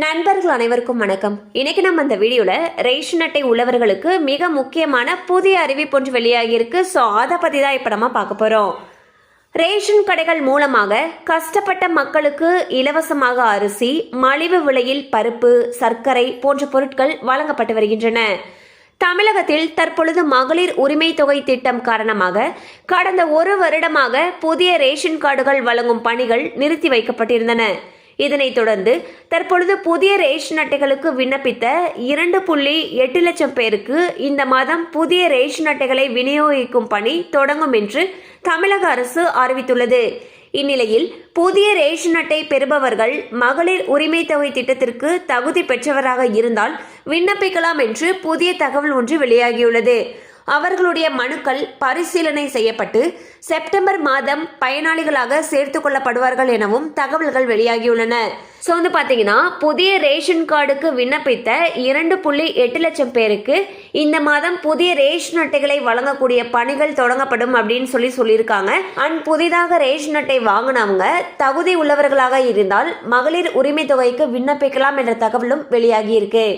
நண்பர்கள் அனைவருக்கும் வணக்கம். இன்னைக்கு நம்ம இந்த வீடியோல ரேஷன் அட்டை உள்ளவர்களுக்கு மிக முக்கியமான புதிய அறிவிப்பு ஒன்று வெளியாகியிருக்கு. ஸோ அதை பத்தி தான் இப்போ நம்ம பார்க்க போறோம். ரேஷன் கடைகள் மூலமாக கஷ்டப்பட்ட மக்களுக்கு இலவசமாக அரிசி மலிவு விலையில் பருப்பு சர்க்கரை போன்ற பொருட்கள் வழங்கப்பட்டு வருகின்றன. தமிழகத்தில் தற்பொழுது மகளிர் உரிமை தொகை திட்டம் காரணமாக கடந்த ஒரு வருடமாக புதிய ரேஷன் கார்டுகள் வழங்கும் பணிகள் நிறுத்தி வைக்கப்பட்டிருந்தன. இதனைத் தொடர்ந்து தற்பொழுது புதிய ரேஷன் அட்டைகளுக்கு விண்ணப்பித்த இரண்டு புள்ளி எட்டு லட்சம் பேருக்கு இந்த மாதம் புதிய ரேஷன் அட்டைகளை விநியோகிக்கும் பணி தொடங்கும் என்று தமிழக அரசு அறிவித்துள்ளது. இந்நிலையில் புதிய ரேஷன் அட்டை பெறுபவர்கள் மகளிர் உரிமை தொகை திட்டத்திற்கு தகுதி பெற்றவராக இருந்தால் விண்ணப்பிக்கலாம் என்று புதிய தகவல் ஒன்று வெளியாகியுள்ளது. அவர்களுடைய மனுக்கள் பரிசீலனை செய்யப்பட்டு செப்டம்பர் மாதம் பயனாளிகளாக சேர்த்துக் கொள்ளப்படுவார்கள் எனவும் தகவல்கள் வெளியாகியுள்ளன. ஸோ வந்து பார்த்தீங்கன்னா புதிய ரேஷன் கார்டுக்கு விண்ணப்பித்த இரண்டு புள்ளி எட்டு லட்சம் பேருக்கு இந்த மாதம் புதிய ரேஷன் அட்டைகளை வழங்கக்கூடிய பணிகள் தொடங்கப்படும் அப்படின்னு சொல்லி சொல்லியிருக்காங்க. அண்ட் புதிதாக ரேஷன் அட்டை வாங்கினவங்க தகுதி உள்ளவர்களாக இருந்தால் மகளிர் உரிமை தொகைக்கு விண்ணப்பிக்கலாம் என்ற தகவலும் வெளியாகி இருக்கு.